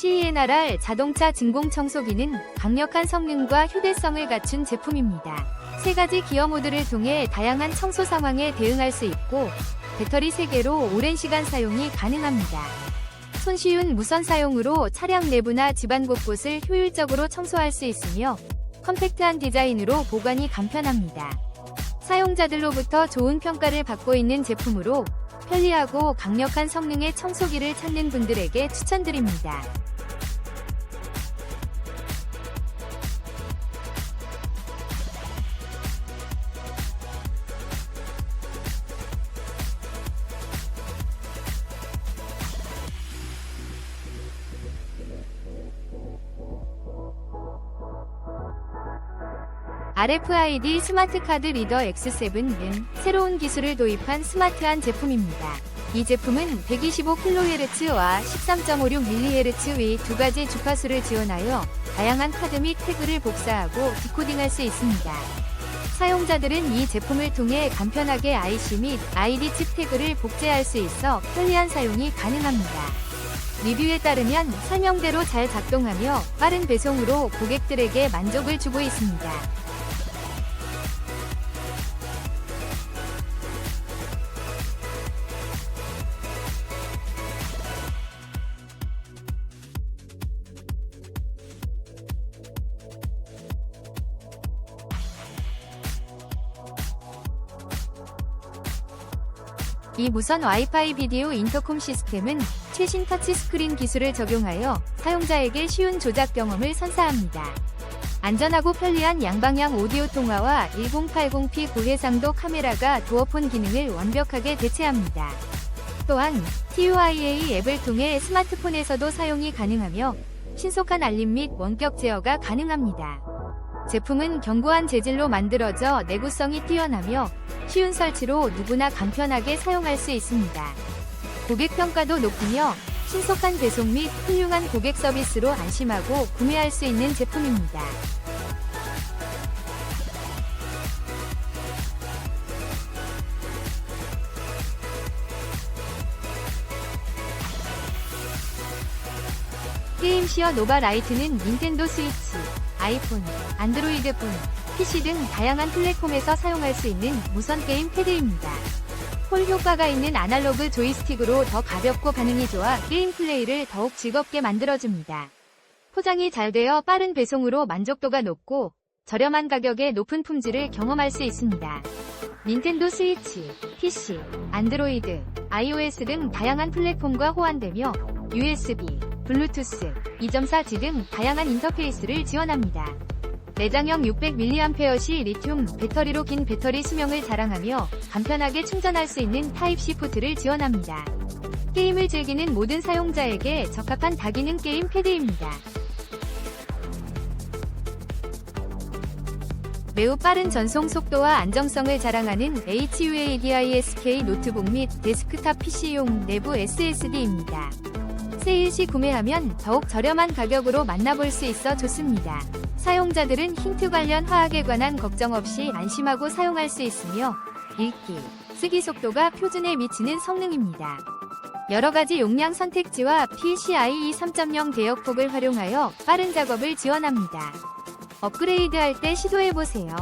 CENRR 자동차 진공 청소기는 강력한 성능과 휴대성을 갖춘 제품입니다. 세 가지 기어 모드를 통해 다양한 청소 상황에 대응할 수 있고 배터리 3개로 오랜 시간 사용이 가능합니다. 손쉬운 무선 사용으로 차량 내부나 집안 곳곳을 효율적으로 청소할 수 있으며 컴팩트한 디자인으로 보관이 간편합니다. 사용자들로부터 좋은 평가를 받고 있는 제품으로 편리하고 강력한 성능의 청소기를 찾는 분들에게 추천드립니다. RFID 스마트 카드 리더 X7은 새로운 기술을 도입한 스마트한 제품입니다. 이 제품은 125kHz와 13.56mHz 의 두 가지 주파수를 지원하여 다양한 카드 및 태그를 복사하고 디코딩할 수 있습니다. 사용자들은 이 제품을 통해 간편하게 IC 및 ID 칩 태그를 복제할 수 있어 편리한 사용이 가능합니다. 리뷰에 따르면 설명대로 잘 작동하며 빠른 배송으로 고객들에게 만족을 주고 있습니다. 이 무선 와이파이 비디오 인터콤 시스템은 최신 터치스크린 기술을 적용하여 사용자에게 쉬운 조작 경험을 선사합니다. 안전하고 편리한 양방향 오디오 통화와 1080p 고해상도 카메라가 도어폰 기능을 완벽하게 대체합니다. 또한 TUIA 앱을 통해 스마트폰에서도 사용이 가능하며 신속한 알림 및 원격 제어가 가능합니다. 제품은 견고한 재질로 만들어져 내구성이 뛰어나며 쉬운 설치로 누구나 간편하게 사용할 수 있습니다. 고객 평가도 높으며 신속한 배송 및 훌륭한 고객 서비스로 안심하고 구매할 수 있는 제품입니다. 게임시어 노바 라이트는 닌텐도 스위치, 아이폰, 안드로이드 폰, PC 등 다양한 플랫폼에서 사용할 수 있는 무선 게임 패드입니다. 홀 효과가 있는 아날로그 조이스틱으로 더 가볍고 반응이 좋아 게임 플레이를 더욱 즐겁게 만들어줍니다. 포장이 잘 되어 빠른 배송으로 만족도가 높고 저렴한 가격에 높은 품질을 경험할 수 있습니다. 닌텐도 스위치, PC, 안드로이드, iOS 등 다양한 플랫폼과 호환되며 USB, 블루투스, 2.4G 등 다양한 인터페이스를 지원합니다. 내장형 600mAh 리튬 배터리로 긴 배터리 수명을 자랑하며 간편하게 충전할 수 있는 타입C 포트를 지원합니다. 게임을 즐기는 모든 사용자에게 적합한 다기능 게임 패드입니다. 매우 빠른 전송 속도와 안정성을 자랑하는 HUADISK 노트북 및 데스크탑 PC용 내부 SSD입니다. 세일 시 구매하면 더욱 저렴한 가격으로 만나볼 수 있어 좋습니다. 사용자들은 힌트 관련 화학에 관한 걱정 없이 안심하고 사용할 수 있으며 읽기, 쓰기 속도가 표준에 미치는 성능입니다. 여러 가지 용량 선택지와 PCIe 3.0 대역폭을 활용하여 빠른 작업을 지원합니다. 업그레이드할 때 시도해보세요.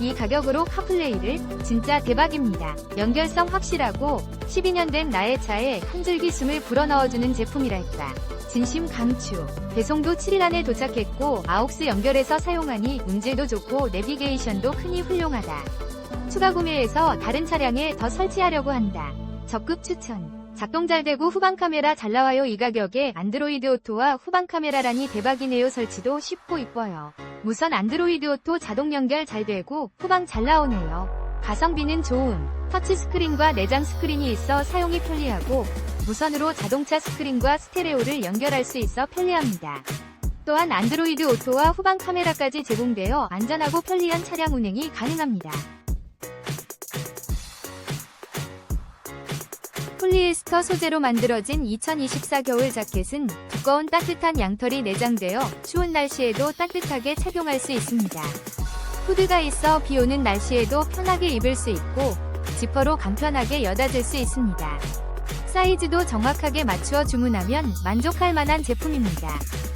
이 가격으로 카플레이를 진짜 대박입니다. 연결성 확실하고 12년 된 나의 차에 한 줄기 숨을 불어넣어주는 제품이랄까. 진심 강추. 배송도 7일 안에 도착했고 아욱스 연결해서 사용하니 음질도 좋고 내비게이션도 크니 훌륭하다. 추가 구매해서 다른 차량에 더 설치하려고 한다. 적극 추천. 작동 잘 되고 후방 카메라 잘 나와요 이 가격에 안드로이드 오토와 후방 카메라라니 대박이네요 설치도 쉽고 이뻐요. 무선 안드로이드 오토 자동 연결 잘 되고 후방 잘 나오네요. 가성비는 좋음. 터치 스크린과 내장 스크린이 있어 사용이 편리하고 무선으로 자동차 스크린과 스테레오를 연결할 수 있어 편리합니다. 또한 안드로이드 오토와 후방 카메라까지 제공되어 안전하고 편리한 차량 운행이 가능합니다. 폴리에스터 소재로 만들어진 2024 겨울 자켓은 두꺼운 따뜻한 양털이 내장되어 추운 날씨에도 따뜻하게 착용할 수 있습니다. 후드가 있어 비 오는 날씨에도 편하게 입을 수 있고 지퍼로 간편하게 여닫을 수 있습니다. 사이즈도 정확하게 맞추어 주문하면 만족할 만한 제품입니다.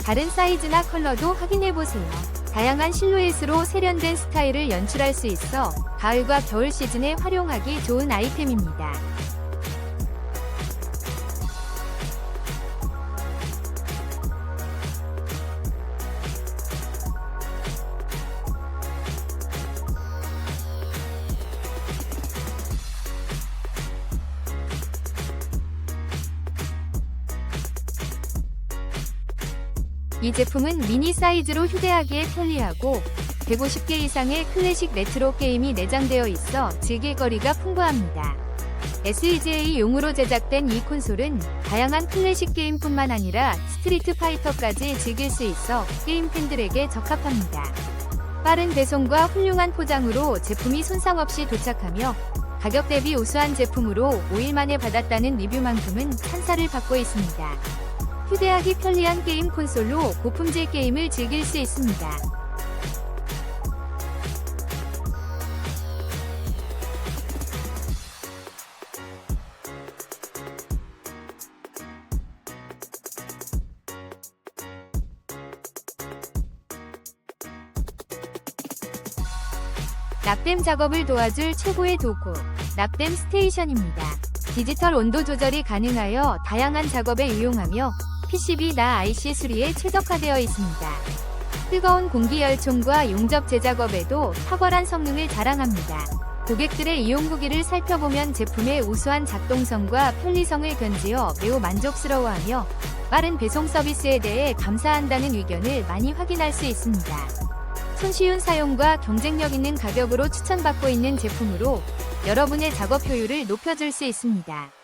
다른 사이즈나 컬러도 확인해보세요. 다양한 실루엣으로 세련된 스타일을 연출할 수 있어 가을과 겨울 시즌에 활용하기 좋은 아이템입니다. 이 제품은 미니 사이즈로 휴대하기에 편리하고 150개 이상의 클래식 레트로 게임이 내장되어 있어 즐길거리가 풍부합니다. SEGA용으로 제작된 이 콘솔은 다양한 클래식 게임뿐만 아니라 스트리트 파이터까지 즐길 수 있어 게임 팬들에게 적합합니다. 빠른 배송과 훌륭한 포장으로 제품이 손상 없이 도착하며 가격 대비 우수한 제품으로 5일 만에 받았다는 리뷰만큼은 찬사를 받고 있습니다. 휴대하기 편리한 게임 콘솔로 고품질 게임을 즐길 수 있습니다. 납땜 작업을 도와줄 최고의 도구, 납땜 스테이션입니다. 디지털 온도 조절이 가능하여 다양한 작업에 유용하며 PCB 나 IC 수리에 최적화되어 있습니다. 뜨거운 공기 열총과 용접 제작업에도 탁월한 성능을 자랑합니다. 고객들의 이용 후기를 살펴보면 제품의 우수한 작동성과 편리성을 견지어 매우 만족스러워하며 빠른 배송 서비스에 대해 감사한다는 의견을 많이 확인할 수 있습니다. 손쉬운 사용과 경쟁력 있는 가격으로 추천받고 있는 제품으로 여러분의 작업 효율을 높여줄 수 있습니다.